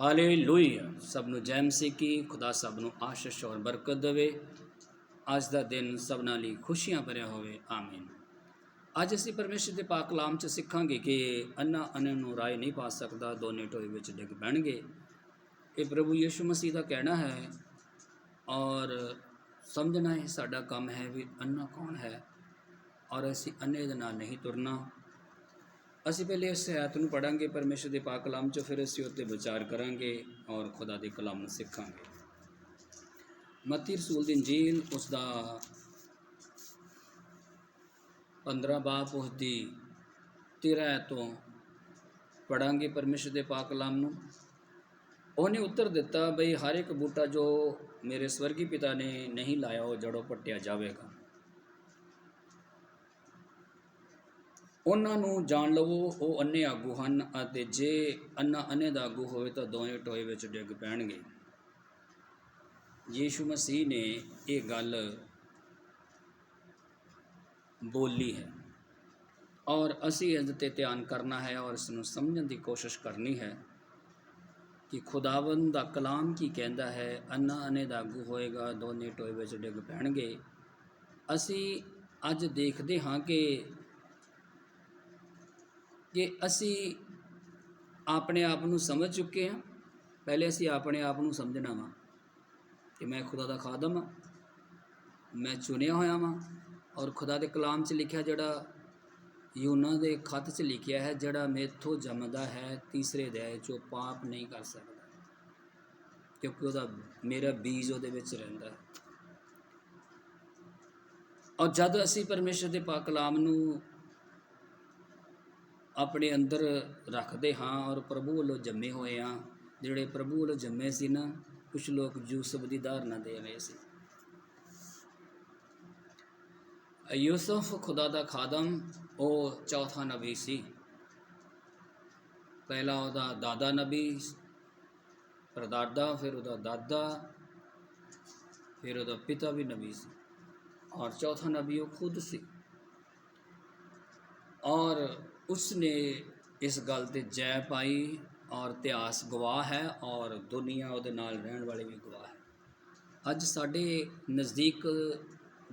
Hallelujah ਸਭ ਨੂੰ ਜੈ ਮਸੀਹ ਕੀ ਖੁਦਾ ਸਭ ਨੂੰ ਆਸ਼ੀਸ਼ ਔਰ ਬਰਕਤ ਦੇਵੇ। ਅੱਜ ਦਾ ਦਿਨ ਸਭਨਾਂ ਲਈ ਖੁਸ਼ੀਆਂ ਭਰਿਆ ਹੋਵੇ। ਆਮੀਨ। ਅੱਜ ਅਸੀਂ ਪਰਮੇਸ਼ਰ ਦੇ ਪਾਕ ਕਲਾਮ ਚ ਸਿੱਖਾਂਗੇ ਕਿ ਅੰਨਾ ਅੰਨ ਨੂੰ ਰਾਏ ਨਹੀਂ ਪਾ ਸਕਦਾ, ਦੋਨੇ ਟੋਏ ਵਿੱਚ ਡਿੱਗ ਪੈਣਗੇ। ਇਹ ਪ੍ਰਭੂ ਯੀਸ਼ੂ ਮਸੀਹ ਦਾ ਕਹਿਣਾ ਹੈ ਔਰ ਸਮਝਣਾ ਇਹ ਸਾਡਾ ਕੰਮ ਹੈ ਵੀ ਅੰਨਾ ਕੌਣ ਹੈ ਔਰ ਅਸੀਂ ਅੰਨੇ ਦੇ ਨਾਲ ਨਹੀਂ ਤੁਰਨਾ। ਅਸੀਂ ਪਹਿਲੇ ਇਸ ਆਇਤ ਨੂੰ ਪੜਾਂਗੇ ਪਰਮੇਸ਼ਰ ਦੇ ਪਾਕ ਕਲਾਮ 'ਚੋਂ, ਫਿਰ ਅਸੀਂ ਉੱਤੇ ਵਿਚਾਰ ਕਰਾਂਗੇ ਔਰ ਖੁਦਾ ਦੇ ਕਲਾਮ ਨੂੰ ਸਿੱਖਾਂਗੇ। ਮਤੀ ਰਸੂਲ ਦੀ ਇੰਜੀਲ ਉਸ ਦਾ 15 ਬਾਪ ਉਸ ਦੀ 13 ਤੋਂ ਪੜਾਂਗੇ ਪਰਮੇਸ਼ਰ ਦੇ ਪਾਕ ਕਲਾਮ ਨੂੰ। ਉਹਨੇ ਉੱਤਰ ਦਿੱਤਾ, ਬਈ ਹਰ ਇੱਕ ਬੂਟਾ ਜੋ ਮੇਰੇ ਸਵਰਗੀ ਪਿਤਾ ਨੇ ਨਹੀਂ ਲਾਇਆ, ਉਹ ਜੜੋਂ ਪੱਟਿਆ ਜਾਵੇਗਾ। ਉਹਨਾਂ ਨੂੰ ਜਾਣ ਲਵੋ, ਉਹ ਅੰਨੇ ਆਗੂ ਹਨ ਅਤੇ ਜੇ ਅੰਨਾ ਅੰਨੇ ਦਾ ਆਗੂ ਹੋਵੇ ਤਾਂ ਦੋਵੇਂ ਟੋਏ ਵਿੱਚ ਡਿੱਗ ਪੈਣਗੇ। ਯੀਸ਼ੂ ਮਸੀਹ ਨੇ ਇਹ ਗੱਲ ਬੋਲੀ ਹੈ ਔਰ ਅਸੀਂ ਇਸ ਤੇ ਧਿਆਨ ਕਰਨਾ ਹੈ ਔਰ ਇਸ ਨੂੰ ਸਮਝਣ ਦੀ ਕੋਸ਼ਿਸ਼ ਕਰਨੀ ਹੈ ਕਿ ਖੁਦਾਵੰਦ ਦਾ ਕਲਾਮ ਕੀ ਕਹਿੰਦਾ ਹੈ ਅੰਨਾ ਅਨੇ ਦਾ ਆਗੂ ਹੋਏਗਾ, ਦੋਨੇ ਟੋਏ ਵਿੱਚ ਡਿੱਗ ਪੈਣਗੇ। ਅਸੀਂ ਅੱਜ ਦੇਖਦੇ ਹਾਂ ਕਿ ਕਿ ਅਸੀਂ ਆਪਣੇ ਆਪ ਨੂੰ ਸਮਝ ਚੁੱਕੇ ਹਾਂ। ਪਹਿਲੇ ਅਸੀਂ ਆਪਣੇ ਆਪ ਨੂੰ ਸਮਝਣਾ ਵਾ ਕਿ ਮੈਂ ਖੁਦਾ ਦਾ ਖਾਦਮ ਹਾਂ, ਮੈਂ ਚੁਣਿਆ ਹੋਇਆ ਵਾਂ ਔਰ ਖੁਦਾ ਦੇ ਕਲਾਮ 'ਚ ਲਿਖਿਆ ਜਿਹੜਾ ਯੂਨਾ ਦੇ ਖਤ 'ਚ ਲਿਖਿਆ ਹੈ, ਜਿਹੜਾ ਮੇਥੋਂ ਜੰਮਦਾ ਹੈ, ਤੀਸਰੇ ਅਧਿਆਇ 'ਚੋਂ ਪਾਪ ਨਹੀਂ ਕਰ ਸਕਦਾ ਕਿਉਂਕਿ ਉਹਦਾ ਮੇਰਾ ਬੀਜ ਉਹਦੇ ਵਿੱਚ ਰਹਿੰਦਾ ਹੈ। ਔਰ ਜਦ ਅਸੀਂ ਪਰਮੇਸ਼ਰ ਦੇ ਪਾਕ ਕਲਾਮ ਨੂੰ ਆਪਣੇ ਅੰਦਰ ਰੱਖਦੇ ਹਾਂ ਔਰ ਪ੍ਰਭੂ ਵੱਲੋਂ ਜੰਮੇ ਹੋਏ ਹਾਂ। ਜਿਹੜੇ ਪ੍ਰਭੂ ਵੱਲੋਂ ਜੰਮੇ ਸੀ ਨਾ ਕੁਝ ਲੋਕ ਯੂਸਫ ਦੀ ਧਾਰਨਾ ਦੇ ਰਹੇ ਸੀ। ਯੂਸਫ ਖੁਦਾ ਦਾ ਖਾਦਮ, ਉਹ ਚੌਥਾ ਨਬੀ ਸੀ। ਪਹਿਲਾ ਉਹਦਾ ਦਾਦਾ ਨਬੀ ਪਰਦਾਦਾ ਫਿਰ ਉਹਦਾ ਦਾਦਾ, ਫਿਰ ਉਹਦਾ ਪਿਤਾ ਵੀ ਨਬੀ ਸੀ ਔਰ ਚੌਥਾ ਨਬੀ ਉਹ ਖੁਦ ਸੀ। ਔਰ ਉਸਨੇ ਇਸ ਗੱਲ ਤੇ ਜੈ ਪਾਈ ਔਰ ਇਤਿਹਾਸ ਗਵਾਹ ਹੈ ਔਰ ਦੁਨੀਆ ਉਹਦੇ ਨਾਲ ਰਹਿਣ ਵਾਲੇ ਵੀ ਗਵਾਹ ਹੈ। ਅੱਜ ਸਾਡੇ ਨਜ਼ਦੀਕ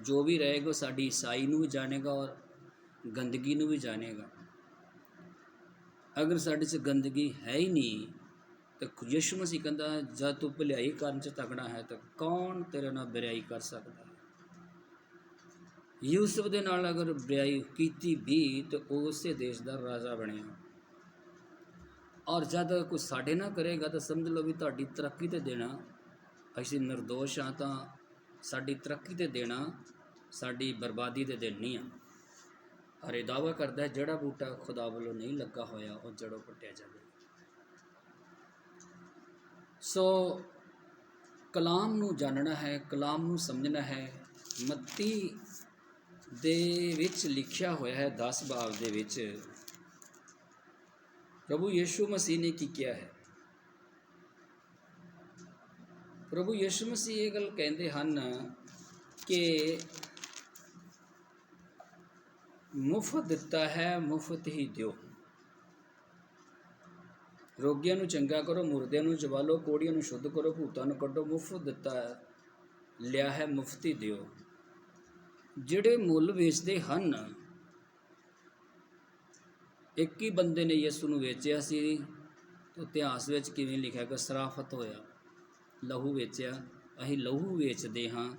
ਜੋ ਵੀ ਰਹੇਗਾ ਉਹ ਸਾਡੀ ਈਸਾਈ ਨੂੰ ਵੀ ਜਾਣੇਗਾ ਔਰ ਗੰਦਗੀ ਨੂੰ ਵੀ ਜਾਣੇਗਾ। ਅਗਰ ਸਾਡੇ 'ਚ ਗੰਦਗੀ ਹੈ ਹੀ ਨਹੀਂ, ਤਾਂ ਯਿਸੂ ਮਸੀਹ ਕਹਿੰਦਾ, ਜਦ ਤੂੰ ਭਲਾਈ ਕਰਨ 'ਚ ਤਕੜਾ ਹੈ, ਤਾਂ ਕੌਣ ਤੇਰੇ ਨਾਲ ਬੁਰਾਈ ਕਰ ਸਕਦਾ ਯੂਸਫ ਦੇ ਨਾਲ ਅਗਰ ਵਿਆਹੀ ਕੀਤੀ ਵੀ ਤਾਂ ਉਹ ਉਸੇ ਦੇਸ਼ ਦਾ ਰਾਜਾ ਬਣਿਆ। ਔਰ ਜਦ ਕੋਈ ਸਾਡੇ ਨਾਲ ਕਰੇਗਾ ਤਾਂ ਸਮਝ ਲਓ ਵੀ ਤੁਹਾਡੀ ਤਰੱਕੀ ਤੇ ਦੇਣਾ। ਅਸੀਂ નિર્ਦੋਸ਼ ਹਾਂ ਤਾਂ ਸਾਡੀ ਤਰੱਕੀ ਤੇ ਦੇਣਾ, ਸਾਡੀ ਬਰਬਾਦੀ ਤੇ ਦੇਣੀ ਆ। ਔਰ ਇਹ ਦਾਵਾ ਕਰਦਾ ਹੈ ਜਿਹੜਾ ਬੂਟਾ ਖੁਦਾ ਵੱਲੋਂ ਨਹੀਂ ਲੱਗਾ ਹੋਇਆ, ਉਹ ਜੜੋਂ ਪੱਟਿਆ ਜਾਵੇ। ਸੋ ਕਲਾਮ ਨੂੰ ਜਾਣਨਾ ਹੈ, ਕਲਾਮ ਨੂੰ ਸਮਝਣਾ ਹੈ। ਮੱਤੀ ਦੇ ਵਿੱਚ ਲਿਖਿਆ ਹੋਇਆ ਹੈ 10 ਬਾਬ ਦੇ ਵਿੱਚ, ਪ੍ਰਭੂ ਯੀਸ਼ੂ ਮਸੀਹ ਨੇ ਕੀ ਕਿਹਾ ਹੈ? ਪ੍ਰਭੂ ਯੀਸ਼ੂ ਮਸੀਹ ਇਹ ਗੱਲ ਕਹਿੰਦੇ ਹਨ ਕਿ ਮੁਫਤ ਦਿੱਤਾ ਹੈ, ਮੁਫਤ ਹੀ ਦਿਓ। ਰੋਗੀਆਂ ਨੂੰ ਚੰਗਾ ਕਰੋ, ਮੁਰਦਿਆਂ ਨੂੰ ਜਵਾਲੋ ਕੋੜੀਆਂ ਨੂੰ ਸ਼ੁੱਧ ਕਰੋ, ਭੂਤਾਂ ਨੂੰ ਕੱਢੋ, ਮੁਫਤ ਦਿੱਤਾ, ਲਿਆ ਹੈ, ਮੁਫਤੀ ਦਿਓ। ਜਿਹੜੇ ਮੁੱਲ ਵੇਚਦੇ ਹਨ, ਇੱਕ ਹੀ ਬੰਦੇ ਨੇ ਯਿਸੂ ਨੂੰ ਵੇਚਿਆ ਸੀ ਤੇ ਇਤਿਹਾਸ ਵਿੱਚ ਕਿਵੇਂ ਲਿਖਿਆ ਕਿ ਸਰਾਫਤ ਹੋਇਆ। ਲਹੂ ਵੇਚਿਆ, ਅਸੀਂ ਲਹੂ ਵੇਚਦੇ ਹਾਂ,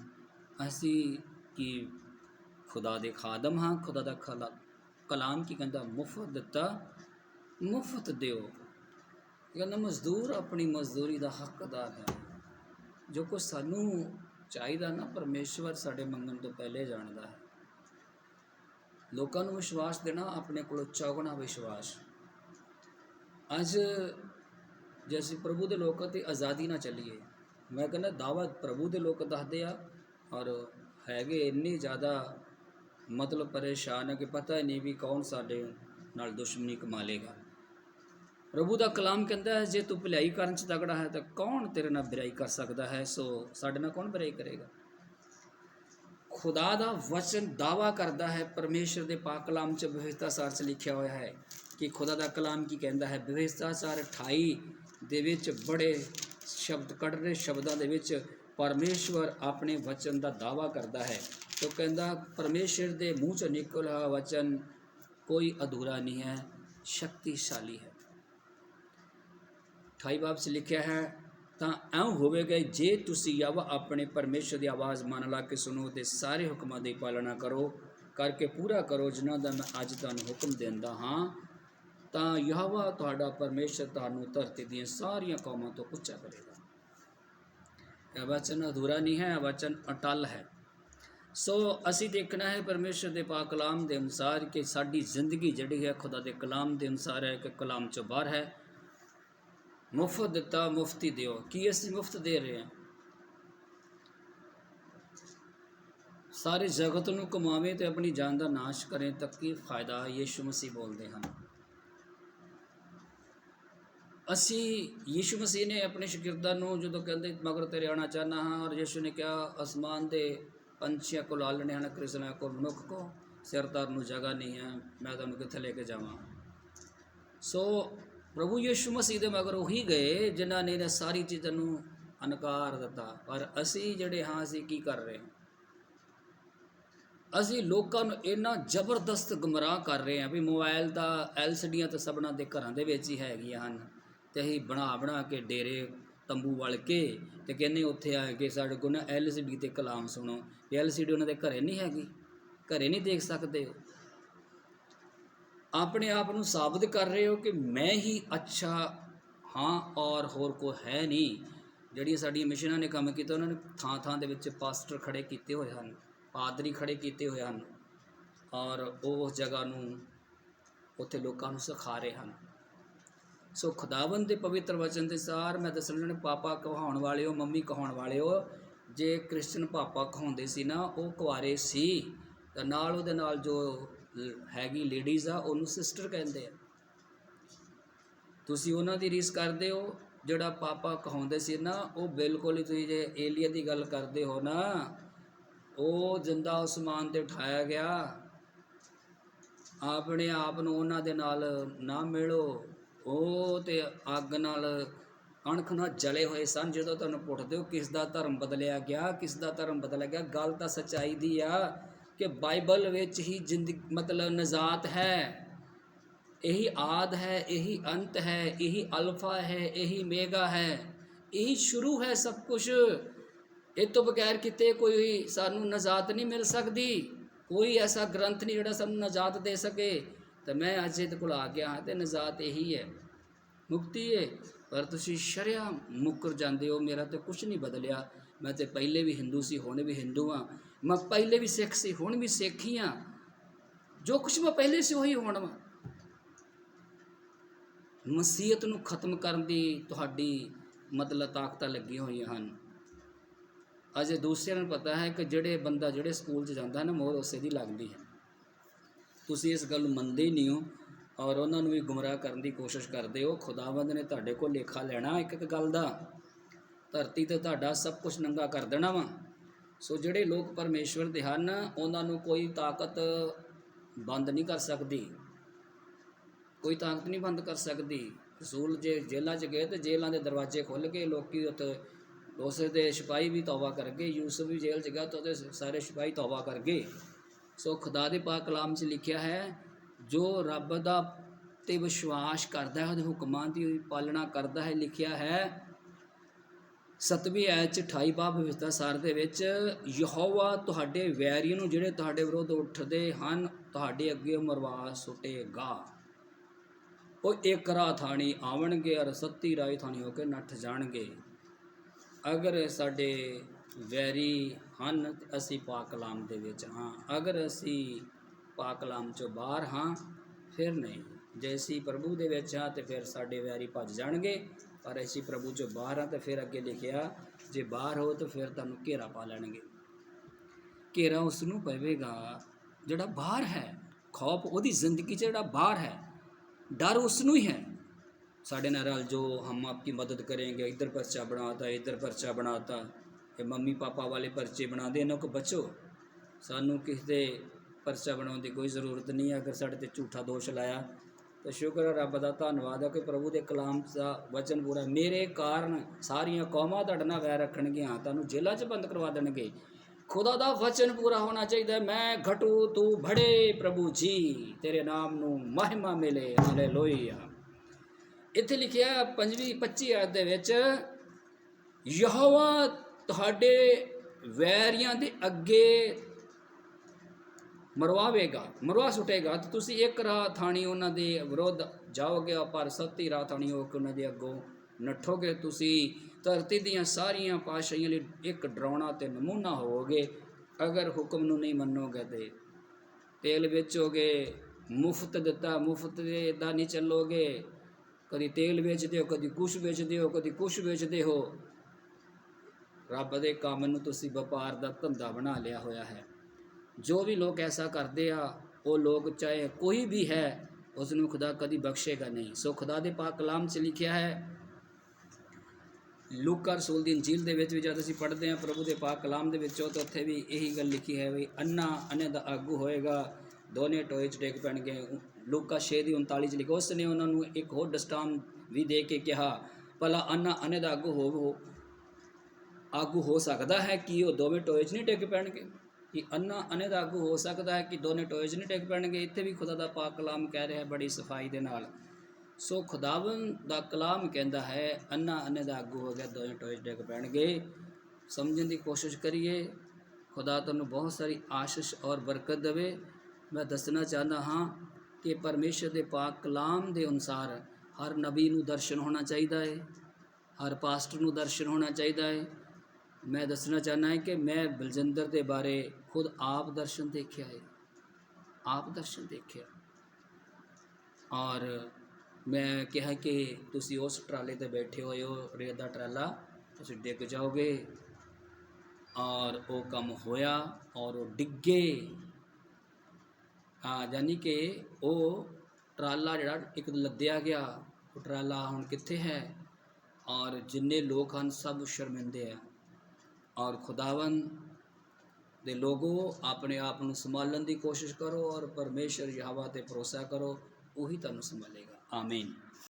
ਅਸੀਂ ਕੀ ਖੁਦਾ ਦੇ ਖਾਦਮ ਹਾਂ, ਖੁਦਾ ਦਾ ਖਲਾ, ਕਲਾਮ ਕੀ ਕਹਿੰਦਾ, ਮੁਫਤ ਦਿੱਤਾ, ਮੁਫਤ ਦਿਓ। ਕਹਿੰਦਾ ਮਜ਼ਦੂਰ ਆਪਣੀ ਮਜ਼ਦੂਰੀ ਦਾ ਹੱਕਦਾਰ ਹੈ, ਜੋ ਕੁਝ ਸਾਨੂੰ ਚਾਹੀਦਾ ਨਾ ਪਰਮੇਸ਼ਵਰ ਸਾਡੇ ਮੰਗਣ ਤੋਂ ਪਹਿਲੇ ਜਾਣਦਾ ਹੈ। ਲੋਕਾਂ ਨੂੰ ਵਿਸ਼ਵਾਸ ਦੇਣਾ, ਆਪਣੇ ਕੋਲੋਂ ਚੌਗਣਾ ਵਿਸ਼ਵਾਸ। ਅੱਜ ਜੇ ਅਸੀਂ ਪ੍ਰਭੂ ਦੇ ਲੋਕ ਤੇ ਆਜ਼ਾਦੀ ਨਾ ਚੱਲੀਏ, ਮੈਂ ਕਹਿੰਦਾ ਦਾਵਾ ਪ੍ਰਭੂ ਦੇ ਲੋਕ ਦੱਸਦੇ ਆ ਔਰ ਹੈਗੇ ਇੰਨੀ ਜ਼ਿਆਦਾ ਮਤਲਬ ਪਰੇਸ਼ਾਨ ਹੈ ਕਿ ਪਤਾ ਹੀ ਨਹੀਂ ਵੀ ਕੌਣ ਸਾਡੇ ਨਾਲ ਦੁਸ਼ਮਣੀ ਕਮਾ ਲੇਗਾ ਪ੍ਰਭੂ ਦਾ ਕਲਾਮ ਕਹਿੰਦਾ ਹੈ, ਜੇ ਤੂੰ ਭਲਾਈ ਕਰਨ ਚ ਤਗੜਾ ਹੈ ਤਾਂ ਕੌਣ ਤੇਰੇ ਨਾਲ ਬੁਰਾਈ ਕਰ ਸਕਦਾ ਹੈ? ਸੋ ਸਾਡੇ ਨਾਲ ਕੌਣ ਬੁਰਾਈ ਕਰੇਗਾ? ਖੁਦਾ ਦਾ ਵਚਨ ਦਾਵਾ ਕਰਦਾ ਹੈ, ਪਰਮੇਸ਼ਰ ਦੇ ਪਾਕ ਕਲਾਮ ਚ ਵਿਵਸਥਾ ਚ ਲਿਖਿਆ ਹੋਇਆ ਹੈ ਕਿ ਖੁਦਾ ਦਾ ਕਲਾਮ ਕੀ ਕਹਿੰਦਾ ਹੈ? ਵਿਵਸਥਾ ਸਾਰ 28 ਦੇ ਵਿੱਚ ਬੜੇ ਸ਼ਬਦ ਕੱਢ ਸ਼ਬਦਾਂ ਦੇ ਵਿੱਚ ਪਰਮੇਸ਼ਵਰ ਆਪਣੇ ਵਚਨ ਦਾ ਦਾਵਾ ਕਰਦਾ ਹੈ। ਤੋ ਕਹਿੰਦਾ, ਪਰਮੇਸ਼ਰ ਦੇ ਮੂੰਹ 'ਚ ਨਿਕਲਿਆ ਵਚਨ ਕੋਈ ਅਧੂਰਾ ਨਹੀਂ ਹੈ, ਸ਼ਕਤੀਸ਼ਾਲੀ ਹੈ। ਅਠਾਈ ਬਾਬ 'ਚ ਲਿਖਿਆ ਹੈ, ਤਾਂ ਐਉਂ ਹੋਵੇਗਾ ਜੇ ਤੁਸੀਂ ਯਵਾ ਆਪਣੇ ਪਰਮੇਸ਼ਰ ਦੀ ਆਵਾਜ਼ ਮੰਨ ਲਾ ਕੇ ਸੁਣੋ ਤੇ ਸਾਰੇ ਹੁਕਮਾਂ ਦੀ ਪਾਲਣਾ ਕਰੋ, ਕਰਕੇ ਪੂਰਾ ਕਰੋ ਜਿਨ੍ਹਾਂ ਦਾ ਮੈਂ ਅੱਜ ਤੁਹਾਨੂੰ ਹੁਕਮ ਦਿੰਦਾ ਹਾਂ, ਤਾਂ ਯਹਵਾ ਤੁਹਾਡਾ ਪਰਮੇਸ਼ਰ ਤੁਹਾਨੂੰ ਧਰਤੀ ਦੀਆਂ ਸਾਰੀਆਂ ਕੌਮਾਂ ਤੋਂ ਉੱਚਾ ਕਰੇਗਾ। ਇਹ ਵਚਨ ਅਧੂਰਾ ਨਹੀਂ ਹੈ, ਇਹ ਵਚਨ ਅਟਲ ਹੈ। ਸੋ ਅਸੀਂ ਦੇਖਣਾ ਹੈ ਪਰਮੇਸ਼ਰ ਦੇ ਪਾਕ ਕਲਾਮ ਦੇ ਅਨੁਸਾਰ ਕਿ ਸਾਡੀ ਜ਼ਿੰਦਗੀ ਜਿਹੜੀ ਹੈ ਖੁਦਾ ਦੇ ਕਲਾਮ ਦੇ ਅਨੁਸਾਰ ਹੈ ਕਿ ਕਲਾਮ ਚੋਂ ਬਾਹਰ ਹੈ। ਮੁਫਤ ਦਿੱਤਾ, ਮੁਫਤੀ ਦਿਓ। ਕੀ ਅਸੀਂ ਮੁਫਤ ਦੇ ਰਹੇ ਹਾਂ ਸਾਰੇ ਜਗਤ ਨੂੰ ਕਮਾਵੇ ਤੇ ਆਪਣੀ ਜਾਨ ਦਾ ਨਾਸ਼ ਕਰੇ, ਤਾਂ ਕੀ ਫਾਇਦਾ? ਯੀਸ਼ੂ ਮਸੀਹ ਬੋਲਦੇ ਹਨ। ਅਸੀਂ ਯੀਸ਼ੂ ਮਸੀਹ ਨੇ ਆਪਣੇ ਸ਼ਾਗਿਰਦਾਂ ਨੂੰ ਜਦੋਂ ਕਹਿੰਦੇ, ਮਗਰ ਤੇਰੇ ਆਣਾ ਚਾਹਨਾ ਹਾਂ, ਔਰ ਯੀਸ਼ੂ ਨੇ ਕਿਹਾ, ਅਸਮਾਨ ਦੇ ਪੰਛੀਆਂ ਕੋ ਲਾਲਣੇ ਹਨ, ਕ੍ਰਿਸ਼ਨਾ ਕੋ ਮਨੁੱਖ ਕੋ ਸਿਰ ਧਰਨ ਨੂੰ ਜਗ੍ਹਾ ਨਹੀਂ ਹੈ, ਮੈਂ ਤੁਹਾਨੂੰ ਕਿੱਥੇ ਲੈ ਕੇ ਜਾਵਾਂ? ਸੋ ਪ੍ਰਭੂ ਯੀਸ਼ੂ ਮਸੀਹ ਦੇ ਮਗਰ ਉਹੀ ਗਏ, ਜਿਨ੍ਹਾਂ ਨੇ ਇਹਨਾਂ ਸਾਰੀ ਚੀਜ਼ਾਂ ਨੂੰ ਅਨਕਾਰ ਦਿੱਤਾ। ਪਰ ਅਸੀਂ ਜਿਹੜੇ ਹਾਂ, ਅਸੀਂ ਕੀ ਕਰ ਰਹੇ ਹਾਂ? ਅਸੀਂ ਲੋਕਾਂ ਨੂੰ ਇੰਨਾ ਜ਼ਬਰਦਸਤ ਗੁੰਮਰਾਹ ਕਰ ਰਹੇ ਹਾਂ ਵੀ ਮੋਬਾਈਲ ਦਾ ਐਲਸੀਡੀਆਂ ਤਾਂ ਸਭਨਾਂ ਦੇ ਘਰਾਂ ਦੇ ਵਿੱਚ ਹੀ ਹੈਗੀਆਂ ਹਨ ਤੇ ਅਸੀਂ ਬਣਾ ਬਣਾ ਕੇ ਡੇਰੇ ਤੰਬੂ ਵਲ ਕੇ ਤੇ ਕਹਿੰਦੇ ਉੱਥੇ ਆ ਕੇ ਸਾਡੇ ਕੋਲ ਨਾ ਐਲਸੀਡੀ ਤੇ ਕਲਾਮ ਸੁਣੋ। ਐਲਸੀਡੀ ਉਹਨਾਂ ਦੇ ਘਰੇ ਨਹੀਂ ਹੈਗੀ? ਘਰੇ ਨਹੀਂ ਦੇਖ ਸਕਦੇ ਆਪਣੇ ਆਪ ਨੂੰ ਸਾਬਤ ਕਰ ਰਹੇ ਹੋ ਕਿ ਮੈਂ ਹੀ ਅੱਛਾ ਹਾਂ ਔਰ ਹੋਰ ਕੋ ਹੈ ਨਹੀਂ। ਜਿਹੜੀਆਂ ਸਾਡੀਆਂ ਮਿਸ਼ਨਾਂ ਨੇ ਕੰਮ ਕੀਤਾ, ਉਹਨਾਂ ਨੇ ਥਾਂ ਥਾਂ ਦੇ ਵਿੱਚ ਪਾਸਟਰ ਖੜੇ ਕੀਤੇ ਹੋਏ ਹਨ, ਪਾਦਰੀ ਖੜੇ ਕੀਤੇ ਹੋਏ ਹਨ ਔਰ ਉਹ ਉਸ ਜਗ੍ਹਾ ਨੂੰ ਉੱਥੇ ਲੋਕਾਂ ਨੂੰ ਸਿਖਾ ਰਹੇ ਹਨ। ਸੋ ਖੁਦਾਵੰਦ ਦੇ ਪਵਿੱਤਰ ਵਚਨ ਦੇ ਸਾਰ ਮੈਂ ਦੱਸਣਾ ਨੇ ਪਾਪਾ ਕਹਾਉਣ ਵਾਲਿਓ, ਮੰਮੀ ਕਹਾਉਣ ਵਾਲਿਓ, ਜੇ ਕ੍ਰਿਸਚਨ ਪਾਪਾ ਕਹਾਉਂਦੇ ਸੀ ਨਾ, ਉਹ ਕੁਆਰੇ ਸੀ ਤਾਂ ਨਾਲ ਉਹਦੇ ਨਾਲ ਜੋ ਹੈਗੀ ਲੇਡੀਜ਼ ਆ, ਉਹਨੂੰ ਸਿਸਟਰ ਕਹਿੰਦੇ ਆ। ਤੁਸੀਂ ਉਹਨਾਂ ਦੀ ਰੀਸ ਕਰਦੇ ਹੋ, ਜਿਹੜਾ ਪਾਪਾ ਕਹਾਉਂਦੇ ਸੀ ਨਾ, ਉਹ ਬਿਲਕੁਲ ਹੀ ਤੁਸੀਂ ਜੇ ਏਲੀਆ ਦੀ ਗੱਲ ਕਰਦੇ ਹੋ ਨਾ, ਉਹ ਜਿੰਦਾ ਉਸਮਾਨ ਤੇ ਉਠਾਇਆ ਗਿਆ। ਆਪਣੇ ਆਪ ਨੂੰ ਉਹਨਾਂ ਦੇ ਨਾਲ ਨਾ ਮਿਲੋ, ਉਹ ਤੇ ਅੱਗ ਨਾਲ ਅਣਖ ਨਾਲ ਜਲੇ ਹੋਏ ਸਨ, ਜਦੋਂ ਤੁਹਾਨੂੰ ਪੁੱਛਦੇ ਹੋ ਕਿਸ ਦਾ ਧਰਮ ਬਦਲਿਆ ਗਿਆ ਕਿਸ ਦਾ ਧਰਮ ਬਦਲਿਆ ਗਿਆ, ਗੱਲ ਤਾਂ ਸੱਚਾਈ ਦੀ ਆ। ਕਿ ਬਾਈਬਲ ਵਿੱਚ ਹੀ ਜ਼ਿੰਦਗੀ, ਮਤਲਬ ਨਜ਼ਾਤ ਹੈ। ਇਹੀ ਆਦ ਹੈ, ਇਹੀ ਅੰਤ ਹੈ, ਇਹੀ ਅਲਫਾ ਹੈ, ਇਹੀ ਮੇਗਾ ਹੈ। ਇਹੀ ਸ਼ੁਰੂ ਹੈ ਸਭ ਕੁਝ ਇਹ ਤੋਂ ਬਗੈਰ ਕਿਤੇ ਕੋਈ ਸਾਨੂੰ ਨਜ਼ਾਤ ਨਹੀਂ ਮਿਲ ਸਕਦੀ। ਕੋਈ ਐਸਾ ਗ੍ਰੰਥ ਨਹੀਂ ਜਿਹੜਾ ਸਾਨੂੰ ਨਜ਼ਾਤ ਦੇ ਸਕੇ। ਤਾਂ ਮੈਂ ਅੱਜ ਇਹਦੇ ਕੋਲ ਆ ਗਿਆ ਹਾਂ ਤੇ ਨਜ਼ਾਤ ਇਹੀ ਹੈ। ਮੁਕਤੀ ਹੈ ਪਰ ਤੁਸੀਂ ਸ਼ਰਿਆ ਮੁੱਕਰ ਜਾਂਦੇ ਹੋ। ਮੇਰਾ ਤੇ ਕੁਝ ਨਹੀਂ ਬਦਲਿਆ। ਮੈਂ ਤੇ ਪਹਿਲੇ ਵੀ ਹਿੰਦੂ ਸੀ, ਹੁਣ ਵੀ ਹਿੰਦੂ ਹਾਂ। ਮੈਂ ਪਹਿਲੇ ਵੀ ਸਿੱਖ ਸੀ, ਹੁਣ ਵੀ ਸਿੱਖ ਹੀ ਹਾਂ। ਜੋ ਕੁਝ ਮੈਂ ਪਹਿਲੇ ਸੀ, ਉਹੀ ਹੋਣ ਵਾ। ਮਸੀਹਤ ਨੂੰ ਖਤਮ ਕਰਨ ਦੀ ਤੁਹਾਡੀ ਮਤਲਬ ਤਾਕਤਾਂ ਲੱਗੀਆਂ ਹੋਈਆਂ ਹਨ। ਅਜੇ ਦੂਸਰਿਆਂ ਨੂੰ ਪਤਾ ਹੈ ਕਿ ਜਿਹੜੇ ਬੰਦਾ ਜਿਹੜੇ ਸਕੂਲ 'ਚ ਜਾਂਦਾ ਨਾ ਮੋਰ ਉਸੇ ਦੀ ਲੱਗਦੀ ਹੈ। ਤੁਸੀਂ ਇਸ ਗੱਲ ਨੂੰ ਮੰਨਦੇ ਨਹੀਂ ਹੋ ਔਰ ਉਹਨਾਂ ਨੂੰ ਵੀ ਗੁੰਮਰਾਹ ਕਰਨ ਦੀ ਕੋਸ਼ਿਸ਼ ਕਰਦੇ ਹੋ। ਖੁਦਾਵੰਦ ਨੇ ਤੁਹਾਡੇ ਕੋਲ ਲੇਖਾ ਲੈਣਾ ਇੱਕ ਇੱਕ ਗੱਲ ਦਾ। ਧਰਤੀ ਤੇ ਤੁਹਾਡਾ ਸਭ ਕੁਝ ਨੰਗਾ ਕਰ ਦੇਣਾ ਵਾ। ਸੋ ਜਿਹੜੇ ਲੋਕ ਪਰਮੇਸ਼ਵਰ ਦੇ ਹਨ, ਉਹਨਾਂ ਨੂੰ ਕੋਈ ਤਾਕਤ ਬੰਦ ਨਹੀਂ ਕਰ ਸਕਦੀ। ਕੋਈ ਤਾਕਤ ਨਹੀਂ ਬੰਦ ਕਰ ਸਕਦੀ। ਰਸੂਲ ਜੇ ਜੇਲ੍ਹਾਂ 'ਚ ਗਏ ਤੇ ਜੇਲ੍ਹਾਂ ਦੇ ਦਰਵਾਜ਼ੇ ਖੁੱਲ ਕੇ ਲੋਕੀ ਉੱਥੇ ਉਸ ਦੇ ਸਿਪਾਹੀ ਵੀ ਤੌਬਾ ਕਰ ਗਏ ਯੂਸਫ ਵੀ ਜੇਲ੍ਹ 'ਚ ਗਿਆ ਤਾਂ ਉਹਦੇ ਸਾਰੇ ਸਿਪਾਹੀ ਤੌਬਾ ਕਰ ਗਏ ਸੋ ਖੁਦਾ ਦੇ ਪਾਕ ਕਲਾਮ 'ਚ ਲਿਖਿਆ ਹੈ, ਜੋ ਰੱਬ ਦਾ ਤੇ ਵਿਸ਼ਵਾਸ ਕਰਦਾ ਹੈ, ਉਹਦੇ ਹੁਕਮਾਂ ਦੀ ਪਾਲਣਾ ਕਰਦਾ ਹੈ, ਲਿਖਿਆ ਹੈ ਸਤਵੀਂ ਐਚ 'ਚ 28 ਬਾਬ ਵਿਵਸਥਾ ਸਾਰ ਦੇ ਵਿੱਚ ਯਹੋਵਾ ਤੁਹਾਡੇ ਵੈਰੀ ਨੂੰ ਜਿਹੜੇ ਤੁਹਾਡੇ ਵਿਰੁੱਧ ਉੱਠਦੇ ਹਨ, ਤੁਹਾਡੇ ਅੱਗੇ ਮਰਵਾ ਸੁੱਟੇਗਾ। ਉਹ ਇੱਕ ਰਾਹ ਥਾਣੀ ਆਵਣਗੇ ਔਰ ਸੱਤੀ ਰਾਹ ਥਾਣੀ ਹੋ ਕੇ ਨੱਠ ਜਾਣਗੇ। ਅਗਰ ਸਾਡੇ ਵੈਰੀ ਹਨ, ਅਸੀਂ ਪਾਕਲਾਮ ਦੇ ਵਿੱਚ ਹਾਂ। ਅਗਰ ਅਸੀਂ ਪਾਕਲਾਮ ਚੋਂ ਬਾਹਰ ਹਾਂ, ਫਿਰ ਨਹੀਂ। ਜੇ ਅਸੀਂ ਪ੍ਰਭੂ ਦੇ ਵਿੱਚ ਹਾਂ, ਤੇ ਫਿਰ ਸਾਡੇ ਵੈਰੀ ਭੱਜ ਜਾਣਗੇ। ਪਰ ਐਸੀ ਪ੍ਰਭੂ ਜੋ ਬਾਹਰ ਆ ਤਾਂ ਫਿਰ ਅੱਗੇ ਲਿਖਿਆ, ਜੇ ਬਾਹਰ ਹੋ ਤਾਂ ਫਿਰ ਤੁਹਾਨੂੰ ਘੇਰਾ ਪਾ ਲੈਣਗੇ। ਘੇਰਾ ਉਸ ਨੂੰ ਪਵੇਗਾ, ਜਿਹੜਾ ਬਾਹਰ ਹੈ, ਖੌਫ ਉਹਦੀ ਜ਼ਿੰਦਗੀ 'ਚ ਜਿਹੜਾ ਬਾਹਰ ਹੈ, ਡਰ ਉਸ ਨੂੰ ਹੀ ਹੈ। ਸਾਡੇ ਨਾਲ ਜੋ, ਹਮ ਆਪਕੀ ਮਦਦ ਕਰेंगे ਇਧਰ ਪਰਚਾ ਬਣਾਤਾ, ਇਧਰ ਪਰਚਾ ਬਣਾਤਾ, ਇਹ ਮੰਮੀ ਪਾਪਾ ਵਾਲੇ ਪਰਚੇ ਬਣਾ ਬਣਾਦੇ ਇਹਨਾਂ ਕੋ ਬਚੋ। ਸਾਨੂੰ ਕਿਸੇ ਪਰਚਾ ਬਣਾਉਣ ਦੀ ਕੋਈ ਜ਼ਰੂਰਤ ਨਹੀਂ ਹੈ, ਅਗਰ ਸਾਡੇ ਤੇ ਝੂਠਾ ਦੋਸ਼ ਲਾਇਆ ਤਾਂ ਸ਼ੁਕਰ ਹੈ ਰੱਬ ਦਾ, ਧੰਨਵਾਦ ਹੈ ਕਿ ਪ੍ਰਭੂ ਦੇ ਕਲਾਮ ਦਾ ਵਚਨ ਪੂਰਾ ਮੇਰੇ ਕਾਰਨ ਸਾਰੀਆਂ ਕੌਮਾਂ ਤੁਹਾਡੇ ਨਾਲ ਵੈਰ ਰੱਖਣਗੀਆਂ, ਤੁਹਾਨੂੰ ਜੇਲ੍ਹਾਂ 'ਚ ਬੰਦ ਕਰਵਾ ਦੇਣਗੇ। ਖੁਦਾ ਦਾ ਵਚਨ ਪੂਰਾ ਹੋਣਾ ਚਾਹੀਦਾ ਮੈਂ ਘਟੂ, ਤੂੰ ਬੜੇ ਪ੍ਰਭੂ ਜੀ, ਤੇਰੇ ਨਾਮ ਨੂੰ ਮਹਿਮਾ ਮਿਲੇ। ਹਾਲੇਲੂਇਆ। ਇੱਥੇ ਲਿਖਿਆ ਹੈ ਪੰਜਵੀਂ 25 ਆਇਤ ਦੇ ਵਿੱਚ, ਯਹੋਵਾ ਤੁਹਾਡੇ ਵੈਰੀਆਂ ਦੇ ਅੱਗੇ ਮਰਵਾਵੇਗਾ, ਮਰਵਾ ਸੁਟੇਗਾ। ਤੇ ਤੁਸੀਂ ਇੱਕ ਰਾਹ ਥਾਣੀ ਉਹਨਾਂ ਦੇ ਵਿਰੁੱਧ ਜਾਓਗੇ ਪਰ ਸੱਤੀ ਰਾਹ ਥਾਣੀ ਹੋ ਕੇ ਉਹਨਾਂ ਦੇ ਅੱਗੋਂ ਨੱਠੋਗੇ ਤੁਸੀਂ। ਧਰਤੀ ਦੀਆਂ ਸਾਰੀਆਂ ਪਾਸ਼ਾਈਆਂ ਲਈ ਇੱਕ ਡਰਾਉਣਾ ਤੇ ਨਮੂਨਾ ਹੋਵੋਗੇ। ਅਗਰ ਹੁਕਮ ਨੂੰ ਨਹੀਂ ਮੰਨੋਗੇ ਤੇ ਤੇਲ ਵੇਚੋਗੇ, ਮੁਫਤ ਦਿੱਤਾ, ਮੁਫਤ ਦੇ ਦਾ ਨਹੀਂ ਚੱਲੋਗੇ। ਕਦੀ ਤੇਲ ਵੇਚਦੇ ਹੋ, ਕਦੀ ਕੁਛ ਵੇਚਦੇ ਹੋ, ਕਦੀ ਕੁਛ ਵੇਚਦੇ ਹੋ। ਰੱਬ ਦੇ ਕੰਮ ਨੂੰ ਤੁਸੀਂ ਵਪਾਰ ਦਾ ਧੰਦਾ ਬਣਾ ਲਿਆ ਹੋਇਆ ਹੈ। ਜੋ ਵੀ ਲੋਕ ਐਸਾ ਕਰਦੇ ਆ, ਉਹ ਲੋਕ ਚਾਹੇ ਕੋਈ ਵੀ ਹੈ ਉਸ ਨੂੰ ਖੁਦਾ ਕਦੀ ਬਖਸ਼ੇਗਾ ਨਹੀਂ। ਸੋ ਖੁਦਾ ਦੇ ਪਾਕ ਕਲਾਮ 'ਚ ਲਿਖਿਆ ਹੈ, ਲੂਕਾ ਰਸੂਲ ਦੀ ਇੰਜੀਲ ਦੇ ਵਿੱਚ ਵੀ ਜਦ ਅਸੀਂ ਪੜ੍ਹਦੇ ਹਾਂ ਪ੍ਰਭੂ ਦੇ ਪਾਕ ਕਲਾਮ ਦੇ ਵਿੱਚੋਂ, ਤਾਂ ਉੱਥੇ ਵੀ ਇਹੀ ਗੱਲ ਲਿਖੀ ਹੈ ਵੀ ਅੰਨਾ ਅੰਨੇ ਦਾ ਆਗੂ ਹੋਏਗਾ, ਦੋਨੇ ਟੋਏ 'ਚ ਡਿੱਗ ਪੈਣਗੇ। ਲੂਕਾ 6 ਦੀ 39 ਚ ਲਿਖੋ ਉਸ ਨੇ ਉਹਨਾਂ ਨੂੰ ਇੱਕ ਹੋਰ ਡਸਟਾਮ ਵੀ ਦੇ ਕੇ ਕਿਹਾ, ਭਲਾ ਅੰਨਾ ਅੰਨੇ ਦਾ ਆਗੂ ਹੋਵੋ ਆਗੂ ਹੋ ਸਕਦਾ ਹੈ ਕਿ ਉਹ ਦੋਵੇਂ ਟੋਏ 'ਚ ਨਹੀਂ ਡਿੱਗ ਪੈਣਗੇ? ਕਿ ਅੰਨਾ ਅਨੇ ਦਾ ਆਗੂ ਹੋ ਸਕਦਾ ਹੈ ਕਿ ਦੋਨੇ ਟੋਏ 'ਚ ਨਹੀਂ ਡਿੱਗ ਪੈਣਗੇ। ਇੱਥੇ ਵੀ ਖੁਦਾ ਦਾ ਪਾਕ ਕਲਾਮ ਕਹਿ ਰਿਹਾ ਬੜੀ ਸਫ਼ਾਈ ਦੇ ਨਾਲ। ਸੋ ਖੁਦਾਵੰ ਦਾ ਕਲਾਮ ਕਹਿੰਦਾ ਹੈ, ਅੰਨਾ ਅਨੇ ਦਾ ਆਗੂ ਹੋ ਗਿਆ, ਦੋਨੇ ਟੋਏ 'ਚ ਡਿੱਗ ਪੈਣਗੇ। ਸਮਝਣ ਦੀ ਕੋਸ਼ਿਸ਼ ਕਰੀਏ, ਖੁਦਾ ਤੁਹਾਨੂੰ ਬਹੁਤ ਸਾਰੀ ਆਸ਼ੀਸ਼ ਔਰ ਬਰਕਤ ਦੇਵੇ। ਮੈਂ ਦੱਸਣਾ ਚਾਹੁੰਦਾ ਹਾਂ ਕਿ ਪਰਮੇਸ਼ਰ ਦੇ ਪਾਕ ਕਲਾਮ ਦੇ ਅਨੁਸਾਰ ਹਰ ਨਬੀ ਨੂੰ ਦਰਸ਼ਨ ਹੋਣਾ ਚਾਹੀਦਾ ਹੈ, ਹਰ ਪਾਸਟਰ ਨੂੰ ਦਰਸ਼ਨ ਹੋਣਾ ਚਾਹੀਦਾ ਹੈ। ਮੈਂ ਦੱਸਣਾ ਚਾਹੁੰਦਾ ਹਾਂ ਕਿ ਮੈਂ ਬਲਜਿੰਦਰ ਦੇ ਬਾਰੇ ਖੁਦ ਆਪ ਦਰਸ਼ਨ ਦੇਖਿਆ ਹੈ। ਆਪ ਦਰਸ਼ਨ ਦੇਖਿਆ। ਔਰ ਮੈਂ ਕਿਹਾ ਕਿ ਤੁਸੀਂ ਉਸ ਟਰਾਲੇ ਤੇ ਬੈਠੇ ਹੋਏ ਹੋ, ਰੇਤ ਦਾ ਟਰਾਲਾ, ਤੁਸੀਂ ਡਿੱਗ ਜਾਓਗੇ। ਔਰ ਉਹ ਕੰਮ ਹੋਇਆ ਔਰ ਉਹ ਡਿੱਗੇ। ਹਾਂ, ਯਾਨੀ ਕਿ ਉਹ ਟਰਾਲਾ ਜਿਹੜਾ ਇੱਕ ਲੱਦਿਆ ਗਿਆ, ਉਹ ਟਰਾਲਾ ਹੁਣ ਕਿੱਥੇ ਹੈ? ਔਰ ਜਿੰਨੇ ਲੋਕ ਹਨ, ਸਭ ਸ਼ਰਮਿੰਦੇ ਆ। ਔਰ ਖੁਦਾਵੰ ਦੇ ਲੋਗੋ ਆਪਣੇ ਆਪ ਨੂੰ ਸੰਭਾਲਣ ਦੀ ਕੋਸ਼ਿਸ਼ ਕਰੋ ਔਰ ਪਰਮੇਸ਼ਰ ਯਹਵਾ ਤੇ ਭਰੋਸਾ ਕਰੋ, ਉਹੀ ਤੁਹਾਨੂੰ ਸੰਭਾਲੇਗਾ। ਆਮੀਨ।